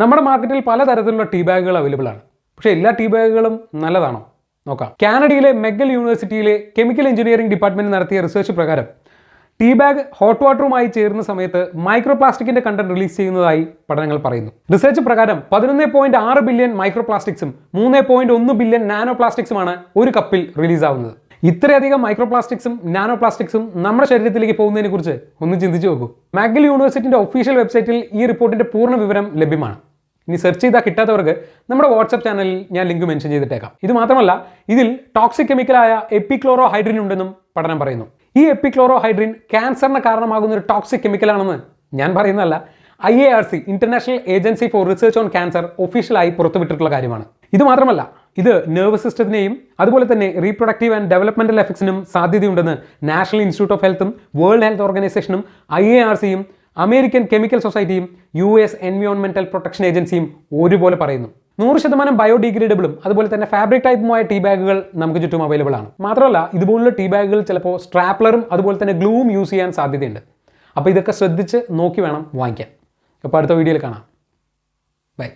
നമ്മുടെ മാർക്കറ്റിൽ പലതരത്തിലുള്ള ടീ ബാഗുകൾ അവൈലബിൾ ആണ്. പക്ഷേ എല്ലാ ടീ ബാഗുകളും നല്ലതാണോ? നോക്കാം. കാനഡയിലെ മെഗൽ യൂണിവേഴ്സിറ്റിയിലെ കെമിക്കൽ എഞ്ചിനീയറിംഗ് ഡിപ്പാർട്ട്മെന്റ് നടത്തിയ റിസർച്ച് പ്രകാരം ടീ ബാഗ് ഹോട്ട് വാട്ടറുമായി ചേരുന്ന സമയത്ത് മൈക്രോ പ്ലാസ്റ്റിക്കിന്റെ കണ്ടന്റ് റിലീസ് ചെയ്യുന്നതായി പഠനങ്ങൾ പറയുന്നു. റിസർച്ച് പ്രകാരം പതിനൊന്ന് പോയിന്റ് ആറ് ബില്യൺ മൈക്രോ പ്ലാസ്റ്റിക്സും മൂന്ന് പോയിന്റ് ഒന്ന് ബില്യൺ നാനോ പ്ലാസ്റ്റിക്സുമാണ് ഒരു കപ്പിൽ റിലീസ് ആവുന്നത്. ഇത്രയധികം മൈക്രോ പ്ലാസ്റ്റിക്സും നാനോ പ്ലാസ്റ്റിക്സും നമ്മുടെ ശരീരത്തിലേക്ക് പോകുന്നതിനെ കുറിച്ച് ഒന്ന് ചിന്തിച്ചു നോക്കൂ. മാഗൽ യൂണിവേഴ്സിറ്റിന്റെ ഒഫീഷ്യൽ വെബ്സൈറ്റിൽ ഈ റിപ്പോർട്ടിന്റെ പൂർണ വിവരം ലഭ്യമാണ്. ഇനി സെർച്ച് ചെയ്താൽ കിട്ടാത്തവർക്ക് നമ്മുടെ വാട്സപ്പ് ചാനലിൽ ഞാൻ ലിങ്ക് മെൻഷൻ ചെയ്തിട്ടേക്കാം. ഇത് മാത്രമല്ല ഇതിൽ ടോക്സിക് കെമിക്കലായ എപ്പിക്ലോറോ ഹൈഡ്രിൻ ഉണ്ടെന്നും പഠനം പറയുന്നു. ഈ എപ്പിക്ലോറോ ഹൈഡ്രിൻ ക്യാൻസറിന് കാരണമാകുന്ന ഒരു ടോക്സിക് കെമിക്കലാണെന്ന് ഞാൻ പറയുന്നതല്ല I A R C international agency for research on cancer ഒഫീഷ്യലായി പുറത്തുവിട്ടിട്ടുള്ള കാര്യമാണ്. ഇത് മാത്രമല്ല ഇത് നെർവസ് സിസ്റ്റത്തിനെയും അതുപോലെ തന്നെ റീപ്രൊഡക്റ്റീവ് ആൻഡ് ഡെവലപ്മെന്റൽ എഫക്ട്സിനും സാധ്യതയുണ്ടെന്ന് നാഷണൽ ഇൻസ്റ്റിറ്റ്യൂട്ട് ഓഫ് ഹെൽത്തും വേൾഡ് ഹെൽത്ത് ഓർഗനൈസേഷനും ഐ എ ആർ സിയും അമേരിക്കൻ കെമിക്കൽ സൊസൈറ്റിയും യു എസ് എൻവയോൺമെന്റൽ പ്രൊട്ടക്ഷൻ ഏജൻസിയും ഒരുപോലെ പറയുന്നു. നൂറ് ശതമാനം ബയോഡിഗ്രേഡബിളും അതുപോലെ തന്നെ ഫാബ്രിക് ടൈപ്പുമായ ടീ ബാഗുകൾ നമുക്ക് ചുറ്റും അവൈലബിൾ ആണ്. മാത്രമല്ല ഇതുപോലുള്ള ടീ ബാഗുകൾ ചിലപ്പോൾ സ്ട്രാപ്ലറും അതുപോലെ തന്നെ ഗ്ലൂവും യൂസ് ചെയ്യാൻ സാധ്യതയുണ്ട്. അപ്പോൾ ഇതൊക്കെ ശ്രദ്ധിച്ച് നോക്കി വേണം വാങ്ങിക്കാൻ. അപ്പോൾ അടുത്ത വീഡിയോയിൽ കാണാം. ബൈ.